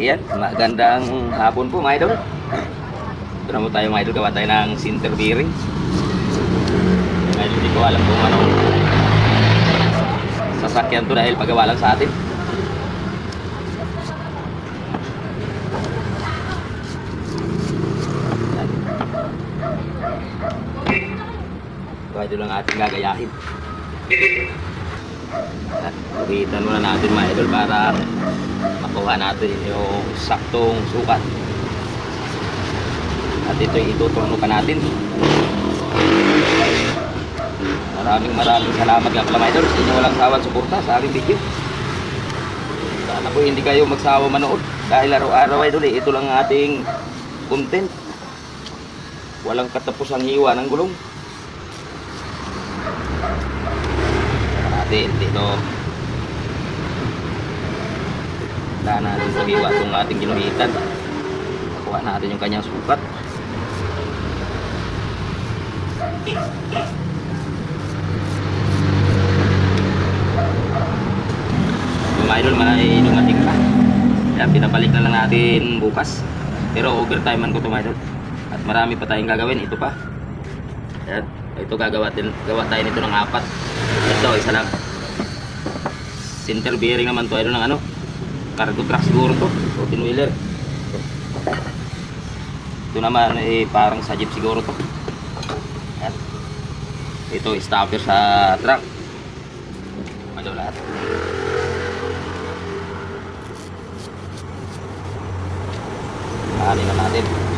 Ayan, magandang hapon po mga idol. Ito na po tayo mga idol, gawa tayo ng center bearing. Mga idol, hindi ko alam kung ano sasakyan to dahil pagawa lang sa atin. Yan. Ito idol ang ating gagayahin. At Uwitan muna natin mga idol para makuha natin yung saktong sukat. At ito ituturno pa natin. Maraming maraming salamat nga pala mga idol sa walang sawang suporta sa aking video. Sana po hindi kayo magsawa manood dahil araw-araw idol eh, ito lang ang ating content. Walang katapusang hiwa ng gulong. Natin dito daan natin sa hiwa itong ating ginuhitan kuha natin yung kanyang sukat. Mga idol may dumating pa kaya pinabalik na lang natin bukas. Pero overtime man ko ito mga idol. At marami pa tayong gagawin. Ito pa. Ayan. ito gagawa, din, gawa tayo nito ng apat. Ito isa lang center bearing naman to idol ng ano cargo truck siguro to 14 wheeler ito naman eh parang sa jeep siguro to. Ayan. ito stopper sa truck. Ano lahat? Mahalin na natin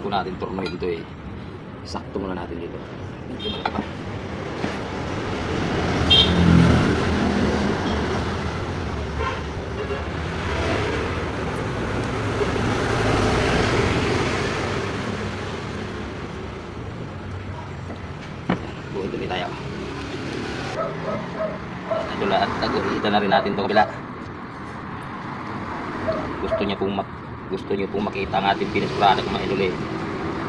bago natin turnoy dito eh. Sakto muna natin dito. Buhay tuloy tayo. Ito lahat nag-uhitan na rin natin itong kabila. Gusto niya pong mak gusto niyo pong makita ang ating finished product mga idol eh.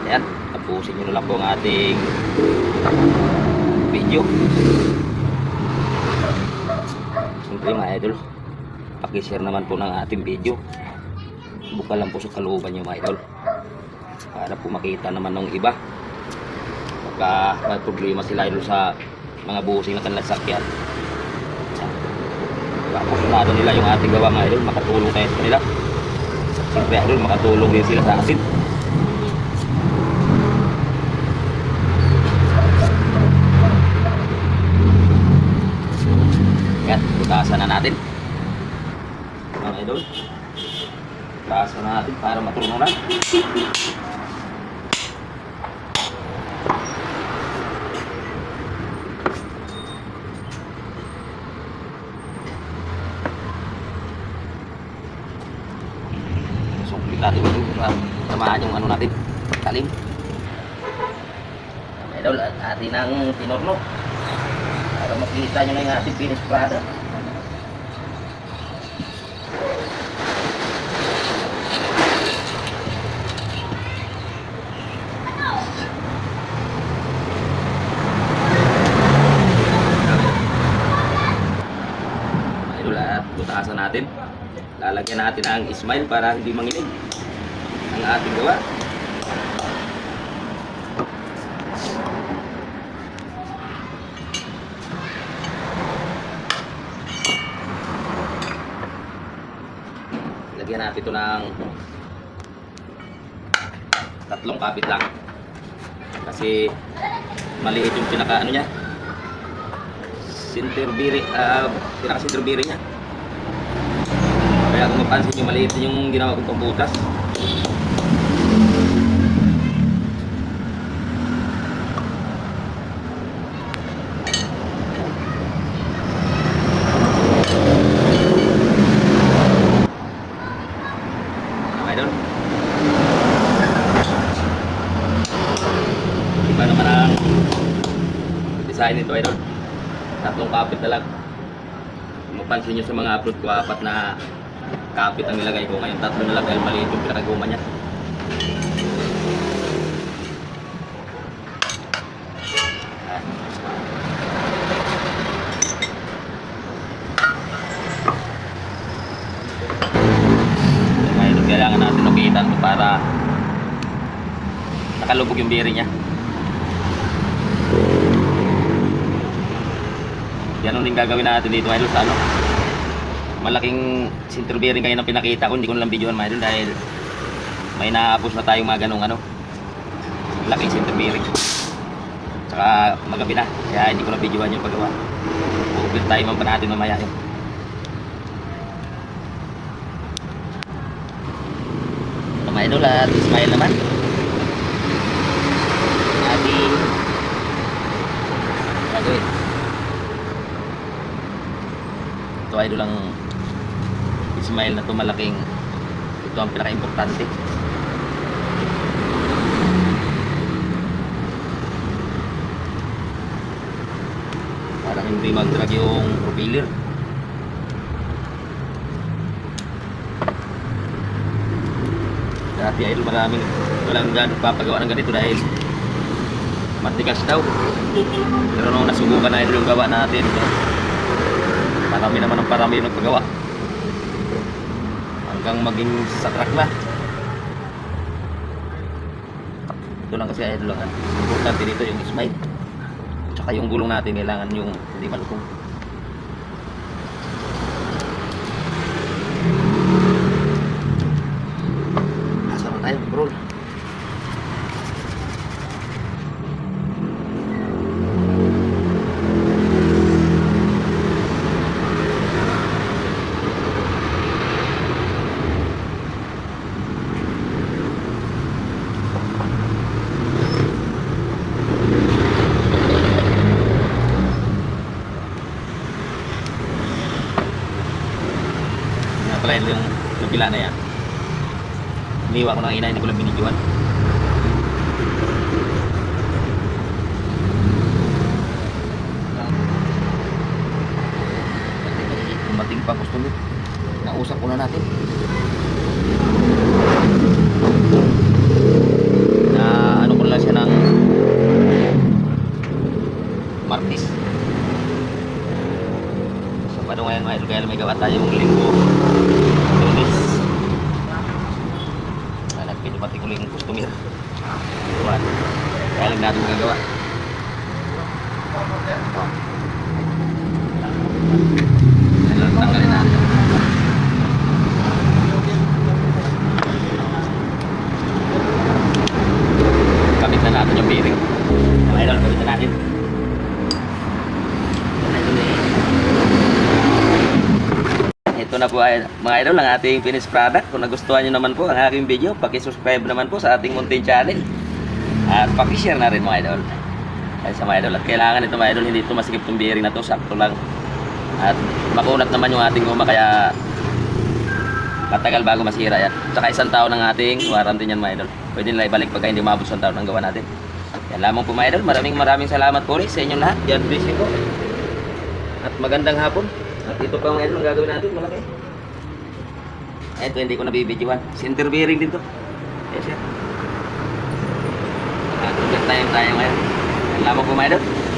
Ayan, tapusin niyo na lang po ang ating video. Siyempre mga idol, pakishare naman po ng ating video. Buka lang po sa kalooban niyo mga idol. Para po makita naman ng iba. Baka may problema sila idol sa mga busing na kanilang sakyan. Kapasunado nila yung ating gawa mga idol, makatulong tayo sa kanila. Siyempre idol, makatulong din sila sa atin. Yan, butasan na natin. Mga idol. Butasan na natin para matulong natin ito para tamaan yung ano natin. Talim. Idol, at atin ang tinorno. Para makita nyo na yung ating finished product. Mga idol, at butasan natin. Lalagyan natin ang ismail para hindi manginig ang ating gawa. Lagyan natin ito ng tatlong kapit lang. Kasi maliit yung pinaka ano niya. Center bearing, ah, pinaka center bearing niya. Kaya kung mapansin nyo, maliit din yung ginawa kong pambutas. design nito idol. Tatlong kapit na lang. Kung mapansin nyo sa mga upload ko apat na kapit ang nilagay ko. Ngayon tatlo na lang dahil maliit yung pinaguma niya. Kailangan natin umitan to para nakalubog yung bearing niya. Ganun din gagawin natin dito idol sa ano. Malaking center bearing kayo na pinakita ko, hindi ko na lang videoan mga dahil may naapos na tayong mga ganong ano. Malaking center bearing. Tsaka magabi na, kaya hindi ko na videoan yung paggawa. Overtime ang pa natin mamaya yun. Mga idol at smile naman. Happy. Gagawin. Ito idol lang Ismail na to malaking ito ang pinaka-importante. Parang hindi mag-drag yung propeller. Dati idol maraming walang gano'ng papagawa ng ganito dahil matigas daw. Pero nung nasubukan na idol yung gawa natin, parami naman ang parami yung nagpagawa. Hanggang maging sa truck na. Ito lang kasi idol lang. Importante dito yung smile. Tsaka yung gulong natin kailangan yung hindi malukong. Asa na tayo, bro? Nga pala yun yung kabila na yan. Iniwa ko ng ina, hindi ko lang binidyoan. Dumating pa gusto nyo. Nausap ko na natin. Na ano ko lang siya ng Martis. Sabado ngayon mga idol, kaya may gawa tayong linggo. Lang natin gagawa. Ano, tanggalin natin. Kabit na natin yung bearing. Mga idol, kabit na natin. Ito na po ay mga idol ang ating finished product. Kung nagustuhan nyo naman po ang aking video, paki-subscribe naman po sa ating Mountain Channel. At paki-share na rin mga idol. Ay sa mga idol. At kailangan ito mga idol, hindi ito masikip itong bearing na to. Sakto lang. At makunat naman yung ating guma kaya matagal bago masira yan. Tsaka isang taon ng ating warranty yan mga idol. Pwede nila ibalik pagka hindi mabot isang taon ang gawa natin. Yan lamang po mga idol. Maraming maraming salamat po rin sa inyong lahat. God bless you po. At magandang hapon. At ito pa mga idol ang gagawin natin. Malaki. Ito hindi ko nabibidyohan. Center bearing din to. Yes, sir. At ulit time tayo ngayon. Yan lamang po mga idol.